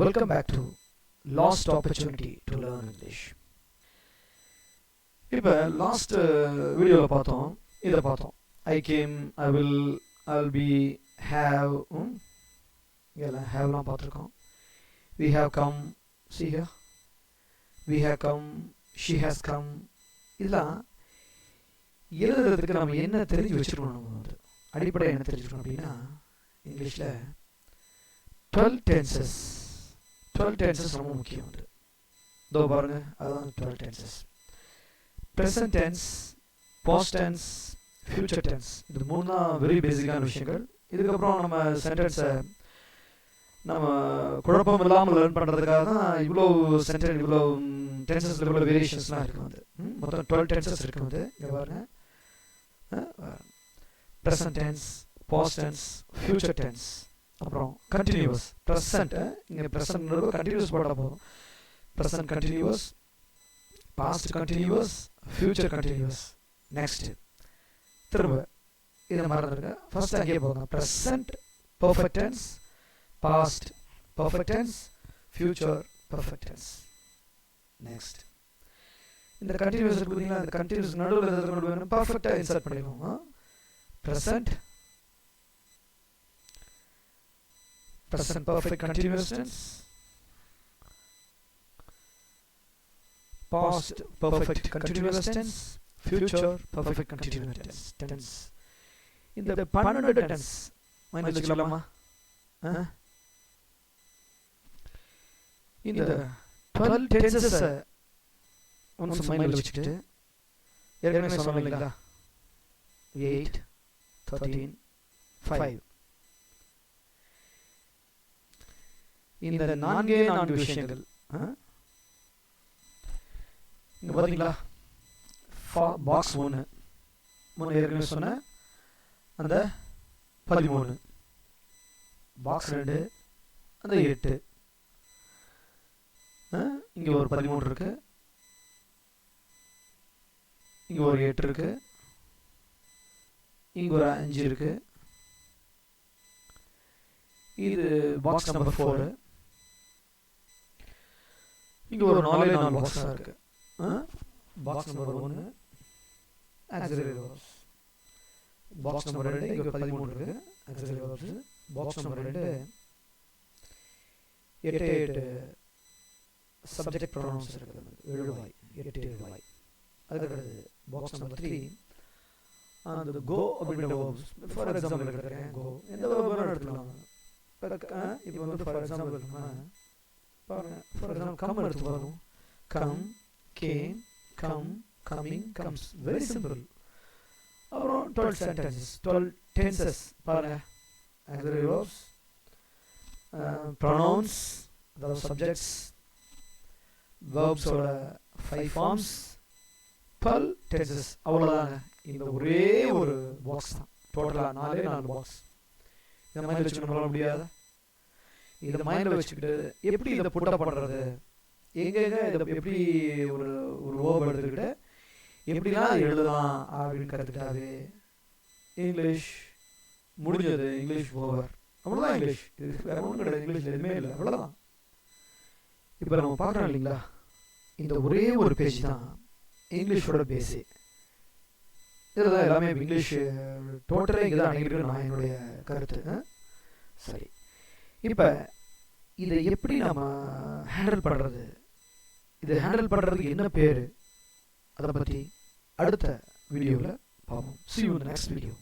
Welcome back to last opportunity to learn English இப்போ last வீடியோவில் பார்த்தோம். இதை பார்த்தோம். I came I will I will be have இதெல்லாம் ஹேவ்லாம் பார்த்துருக்கோம். We have come see here we have come she has come இதெல்லாம் எழுதுறதுக்கு நம்ம என்ன தெரிஞ்சு வச்சுருக்கணும் நம்ம வந்து? அடிப்படையாக என்ன தெரிஞ்சுக்கணும் அப்படின்னா இங்கிலீஷில் டுவெல் டென்சஸ் டுவெல் டென்சஸ் ரொம்ப முக்கியம் உண்டு இதோ பாருங்க அதுதான் twelve tenses present tense past tense future tense இது மூணு தான் வெரி பேசிக்கான விஷயங்கள். இதுக்கப்புறம் நம்ம சென்டென்ஸை நம்ம குழப்பம் இல்லாமல் லேர்ன் பண்ணுறதுக்காக தான் இவ்வளோ சென்டென்ஸ் இவ்வளோ டென்சஸில் இவ்வளோ வேரியேஷன்ஸ்லாம் இருக்குது வந்து. மொத்தம் டுவெல் டென்சஸ் இருக்கும் வந்து. இங்கே பாருங்க. Present tense past tense future tense அப்புறம் கண்டினியூவஸ் ப்ரெசண்ட்டு இங்கே ப்ரெசன்ட் கண்டினியூஸ் போட்டால் போதும் present continuous past continuous future continuous next திரும்ப இதை மறந்துடுங்க. ஃபர்ஸ்ட் அங்கேயே போதுங்க. Present perfect tense past perfect tense future perfect tense next இந்த கண்டினியூஸ் பார்த்தீங்கன்னா இந்த கண்டினியூஸ் நடுவில் பர்ஃபெக்டாக இன்சர்ட் பண்ணிடுவோம். Present present perfect continuous tense past perfect continuous tense future perfect continuous tense tense இந்த பன்னெண்டு டென்ஸ் மைண்ட் வச்சுக்கலாமா? இந்த டுவெல் டென்சஸ் ஒன்ஸ் மைண்டில் வச்சுக்கிட்டு ஏற்கனவே சொன்னோம் இல்லைங்களா எயிட் தேர்ட்டீன் ஃபைவ் இந்த நான்கே நான்கு விஷயங்கள்? இங்க பாத்தீங்களா? பாக்ஸ் ஒன்று முன்ன ஏற்கனவே சொன்ன அந்த பதிமூணு. பாக்ஸ் ரெண்டு அந்த எட்டு? இங்க ஒரு பதிமூணு இருக்கு. இங்க ஒரு எட்டு இருக்கு. இங்க ஒரு அஞ்சு இருக்கு. இது பாக்ஸ் நம்பர் ஃபோரு இங்க ஒரு நாலே நாலு பாக்ஸ் தான் இருக்கு. பாக்ஸ் நம்பர் ஒன்று ஆக்சிலரி ரோஸ் பாக்ஸ் நம்பர் ரெண்டு இங்க பதிமூணு இருக்கு. ஆக்சிலரி ரோஸ் பாக்ஸ் நம்பர் ரெண்டு எட்டு எட்டு சப்ஜெக்ட் ப்ரொனவுன்ஸ் இருக்குது எழுவாய். எட்டு எழுவாய். அதுக்கடுத்து பாக்ஸ் நம்பர் த்ரீ அந்த கோ அப்படின்ற ஃபார் எக்ஸாம்பிள் எடுக்கிறேன் கோ எந்த வேர்பும் எடுத்துக்கலாம். இப்போ வந்து for example for example come எடுத்து பாருங்க come came come coming comes very simple அப்புறம் டுவெல் சென்டென்சஸ் டுவெல் டென்சஸ் பாருங்க ஆக்சிலரி வேர்ப்ஸ் ப்ரொனவுன்ஸ் அதாவது சப்ஜெக்ட்ஸ் வேர்ப்ஸோட ஃபைவ் ஃபார்ம்ஸ் டுவெல் டென்சஸ் அவ்வளோதாங்க இந்த ஒரே ஒரு பாக்ஸ் தான். டோட்டலாக நாலே நாலு பாக்ஸ் இந்த மைண்டில் வச்சுக்க நம்மளால முடியாதா? இதை மைண்டில் வச்சுக்கிட்டு எப்படி இதை புட்ட பண்ணுறது எங்கெங்க இதை எப்படி ஒரு ஒரு ஓப் எடுத்துக்கிட்டு எப்படிலாம் எழுதலாம் அப்படின்னு கற்றுக்கிட்டாவே இங்கிலீஷ் முடிஞ்சது. இங்கிலீஷ் ஓவர் அவ்வளோதான் இங்கிலீஷ் இது வேற ஒன்றும் கிடையாது. இங்கிலீஷ் எதுவுமே இல்லை. அவ்வளோதான் இப்போ நம்ம பார்க்குறோம் இல்லைங்களா? இந்த ஒரே ஒரு பேஜ் தான் இங்கிலீஷோட பேஸு இதில் எல்லாமே இங்கிலீஷ் டோட்டலே இங்கே தான் அடங்கியிருக்கு நான் என்னுடைய கருத்து? சரி. இப்போ இதை எப்படி நம்ம ஹேண்டில் பண்ணுறது இதை ஹேண்டில் பண்ணுறதுக்கு என்ன பேர்? அதை பற்றி அடுத்த வீடியோவில் பார்ப்போம். See you in the next video.